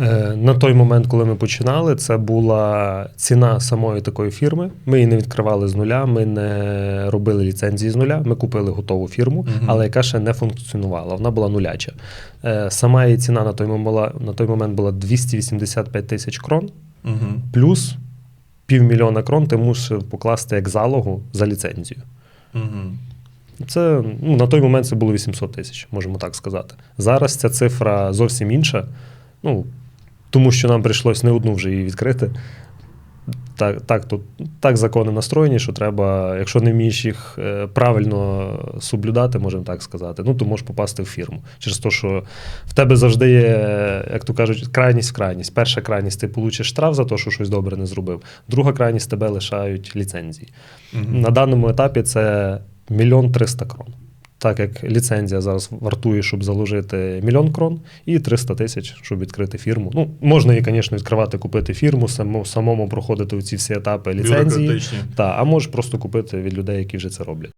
Е, На той момент, коли ми починали, це була ціна самої такої фірми. Ми її не відкривали з нуля, ми не робили ліцензії з нуля. Ми купили готову фірму, але яка ще не функціонувала. Вона була нуляча. Е, Сама її ціна на той момент була, на той момент була 285 тисяч крон, плюс півмільйона крон ти мусив покласти як залогу за ліцензію. Це ну, на той момент це було 800 тисяч, можемо так сказати. Зараз ця цифра зовсім інша. Ну, тому що нам прийшлось не одну вже її відкрити. Так, так, тут, так закони настроєні, що треба, якщо не вмієш їх е, правильно соблюдати, можемо так сказати, ну то можеш попасти в фірму. Через те, що в тебе завжди є, як то кажуть, крайність в крайність. Перша крайність ти получиш штраф за те, що щось добре не зробив. Друга крайність тебе лишають ліцензії. На даному етапі це мільйон триста крон. Так як ліцензія зараз вартує, щоб заложити мільйон крон, і 300 тисяч, щоб відкрити фірму. Ну, можна її, звісно, відкривати, купити фірму, само, самому проходити ці всі етапи ліцензії. Та, а можеш просто купити від людей, які вже це роблять.